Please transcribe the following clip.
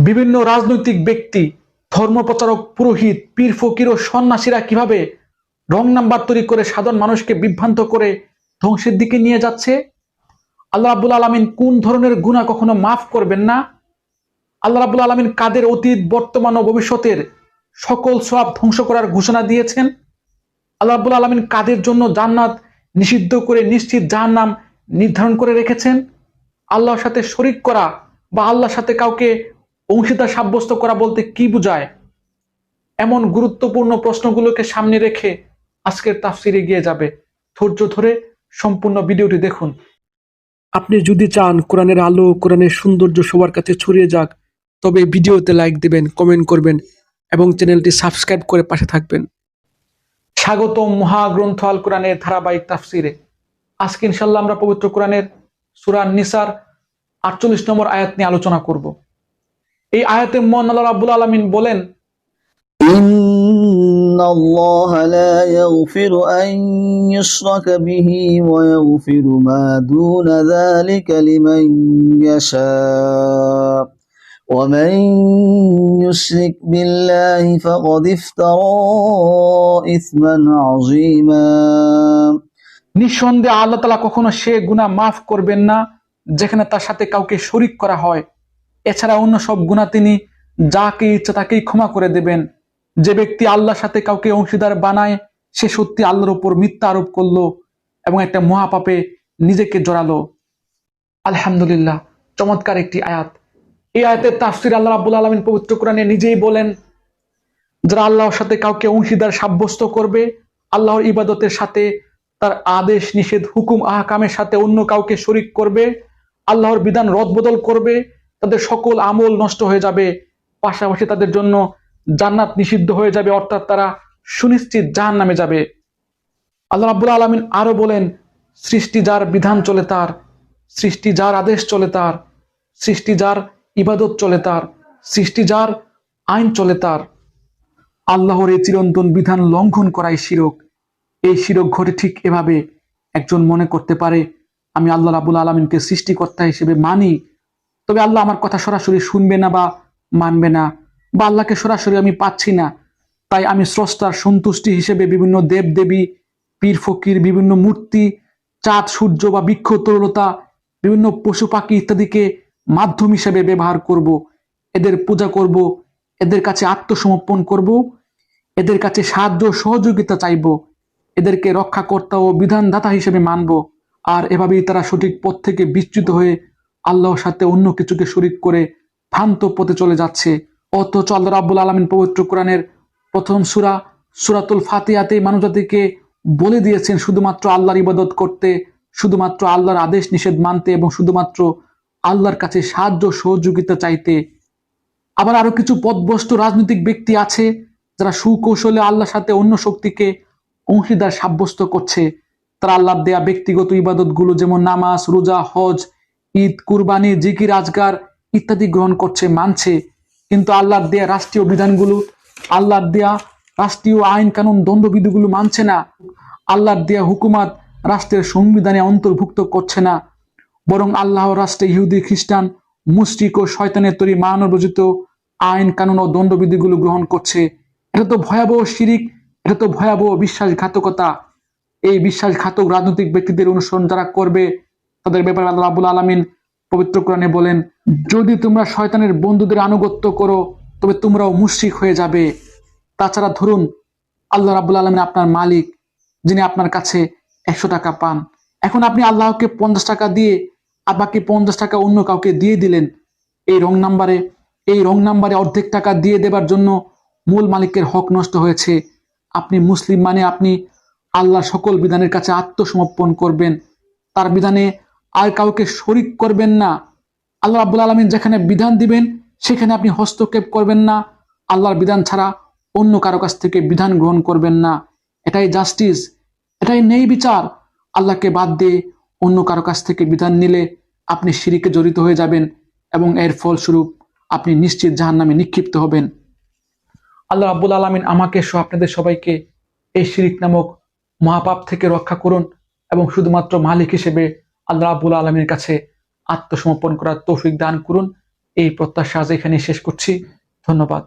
বিভিন্ন রাজনৈতিক ব্যক্তি, ধর্মপ্রচারক, পুরোহিত, পীর, ফকির ও সন্ন্যাসীরা কীভাবে রং নাম্বার তৈরি করে সাধারণ মানুষকে বিভ্রান্ত করে ধ্বংসের দিকে নিয়ে যাচ্ছে? আল্লাহ রাবুল আলমিন কোন ধরনের গুণা কখনো মাফ করবেন না? আল্লাহ রাবুল আলমিন কাদের অতীত, বর্তমান ও ভবিষ্যতের সকল সব ধ্বংস করার ঘোষণা দিয়েছেন? আল্লাহ রাবুল আলমিন কাদের জন্য জান্নাত নিষিদ্ধ করে নিশ্চিত জাহান্নাম নির্ধারণ করে রেখেছেন? আল্লাহর সাথে শরিক করা বা আল্লাহর সাথে কাউকে অংশীদার সাব্যস্ত করা বলতে কি বোঝায়? এমন গুরুত্বপূর্ণ প্রশ্নগুলোকে সামনে রেখে আজকের তাফসিরে গিয়ে যাবে। ধৈর্য ধরে সম্পূর্ণ ভিডিওটি দেখুন। আপনি যদি চান কোরআনের আলো, কোরআনের সৌন্দর্য সবার কাছে ছড়িয়ে যাক, তবে ভিডিওতে লাইক দিবেন, কমেন্ট করবেন এবং চ্যানেলটি সাবস্ক্রাইব করে পাশে থাকবেন। স্বাগতম মহাগ্রন্থ আল কোরআনের ধারাবাহিক তাফসিরে। আজকে ইনশাল্লাহ আমরা পবিত্র কোরআনের সুরান নিসার আটচল্লিশ নম্বর আয়াত নিয়ে আলোচনা করব। এই আয়াতে মন আল্লাহ রাব্বুল আলমিন বলেন إن الله لا يغفر أن يشرك به ويغفر ما دون ذلك لمن يشاء ومن يشرك بالله فقد افترى إثما عظيما নিঃসন্দেহে আল্লাহ তালা কখনো সে গুনাহ মাফ করবেন না যেখানে তার সাথে কাউকে শরিক করা হয় এছাড়া অন্য সব গুনাহ তিনি যাকে ইচ্ছা তাকেই ক্ষমা করে দেবেন। যে ব্যক্তি আল্লাহর সাথে কাউকে অংশীদার বানায়, সে সত্যি আল্লাহর উপর মিথ্যা আরোপ করল এবং একটা মহাপাপে নিজেকে জড়ালো। আলহামদুলিল্লাহ, চমৎকার একটি আয়াত। এই আয়াতের তাফসির আল্লাহ রাব্বুল আলমিন পবিত্র কোরআনে নিজেই বলেন, যারা আল্লাহর সাথে কাউকে অংশীদার সাব্যস্ত করবে, আল্লাহর ইবাদতের সাথে তার আদেশ, নিষেধ, হুকুম, আহকামের সাথে অন্য কাউকে শরিক করবে, আল্লাহর বিধান রদবদল করবে তাদের সকল আমল নষ্ট হয়ে যাবে। পাশাপাশি তাদের জন্য জান্নাত নিষিদ্ধ হয়ে যাবে, অর্থাৎ তারা সুনিশ্চিত জাহান নামে যাবে। আল্লাহ রাব্বুল আলমিন আরও বলেন, সৃষ্টি যার বিধান চলে তার, সৃষ্টি যার আদেশ চলে তার, সৃষ্টি যার ইবাদত চলে তার, সৃষ্টি যার আইন চলে তার। আল্লাহর এই চিরন্তন বিধান লঙ্ঘন করাই শিরক। এই শিরক ঘটে ঠিক এভাবে একজন মনে করতে পারে, আমি আল্লাহ রাবুল আলমিনকে সৃষ্টিকর্তা হিসেবে মানি তবে আল্লাহ আমার কথা সরাসরি শুনবে না বা মানবে না, বা আল্লাহকে সরাসরি আমি পাচ্ছি না। তাই আমি স্রষ্টার সন্তুষ্টি হিসেবে বিভিন্ন দেব দেবী পীর ফকির, বিভিন্ন মূর্তি, চাঁদ, সূর্য বা বৃক্ষ, তরলতা, বিভিন্ন পশু পাখি ইত্যাদিকে মাধ্যম হিসেবে ব্যবহার করব। এদের পূজা করব, এদের কাছে আত্মসমর্পণ করব, এদের কাছে সাহায্য সহযোগিতা চাইব, এদেরকে রক্ষাকর্তা ও বিধানদাতা হিসেবে মানব। আর এভাবেই তারা সঠিক পথ থেকে বিচ্যুত হয়ে আল্লাহর সাথে অন্য কিছুকে শরিক করে ভ্রান্ত পথে চলে যাচ্ছে। অথচ আল্লাহ রাব্বুল আলমিন পবিত্র কোরআনের প্রথম সুরা, সুরাতুল ফাতিহাতে মানবজাতিকে বলে দিয়েছেন শুধুমাত্র আল্লাহর ইবাদত করতে, শুধুমাত্র আল্লাহর আদেশ নিষেধ মানতে এবং শুধুমাত্র আল্লাহর কাছে সাহায্য সহযোগিতা চাইতে। আবার আরও কিছু পদভ্রষ্ট রাজনৈতিক ব্যক্তি আছে যারা সুকৌশলে আল্লাহর সাথে অন্য শক্তিকে অংশীদার সাব্যস্ত করছে। তারা আল্লাহর দেয়া ব্যক্তিগত ইবাদতগুলো যেমন নামাজ, রোজা, হজ ঈদ, কুরবানি, জিকির, আজগার ইত্যাদি গ্রহণ করছে, মানছে। কিন্তু আল্লাহর দেয়া রাষ্ট্রীয় বিধানগুলো, আল্লাহর দেয়া রাষ্ট্রীয় আইন, কানুন দণ্ডবিধিগুলো মানছে না। আল্লাহর দেয়া হুকুমাত রাষ্ট্রের সংবিধানে অন্তর্ভুক্ত করছে না। বরং আল্লাহ রাষ্ট্রে ইহুদি, খ্রিস্টান মুসলিক ও শয়তানের তৈরি মানবরচিত আইন, কানুন ও দণ্ডবিধিগুলো গ্রহণ করছে। এটা তো ভয়াবহ শিরিক, এটা তো ভয়াবহ বিশ্বাসঘাতকতা। এই বিশ্বাসঘাতক রাজনৈতিক ব্যক্তিদের অনুসরণ যারা করবে তাদের ব্যাপারে আল্লাহ রাবুল আলমিন পবিত্র কোরআনে বলেন, যদি তোমরা শয়তানের বন্ধুদের আনুগত্য করো, তবে তোমরাও মুশরিক হয়ে যাবে। তাছাড়া ধরুন, আল্লাহ রাবুল আলমিন আপনার মালিক, যিনি আপনার কাছে একশো টাকা পান। এখন আপনি আল্লাহকে পঞ্চাশ টাকা দিয়ে, আর বাকি পঞ্চাশ টাকা অন্য কাউকে দিয়ে দিলেন, এই রং নাম্বারে, এই রং নাম্বারে অর্ধেক টাকা দিয়ে দেবার জন্য মূল মালিকের হক নষ্ট হয়েছে। আপনি মুসলিম মানে আপনি আল্লাহ সকল বিধানের কাছে আত্মসমর্পণ করবেন। তার বিধানে আর কাউকে শরিক করবেন না। আল্লাহ আব্বুল আলমিন যেখানে বিধান দিবেন, সেখানে আপনি হস্তক্ষেপ করবেন না। আল্লাহর বিধান ছাড়া অন্য কারও কাছ থেকে বিধান গ্রহণ করবেন না। এটাই জাস্টিস এটাই নেই বিচার। আল্লাহকে বাদ দিয়ে অন্য কারও কাছ থেকে বিধান নিলে আপনি সিঁড়িকে জড়িত হয়ে যাবেন এবং এর ফলস্বরূপ আপনি নিশ্চিত জাহান নামে নিক্ষিপ্ত হবেন। আল্লাহ আব্বুল আলমিন আমাকে সহ আপনাদের সবাইকে এই শিরিক নামক মহাপাপ থেকে রক্ষা করুন এবং শুধুমাত্র মালিক হিসেবে আল্লাহ আবুল আলমীর কাছে আত্মসমর্পণ করার তৌফিক দান করুন। এই প্রত্যাশা আজ এখানে শেষ করছি। ধন্যবাদ।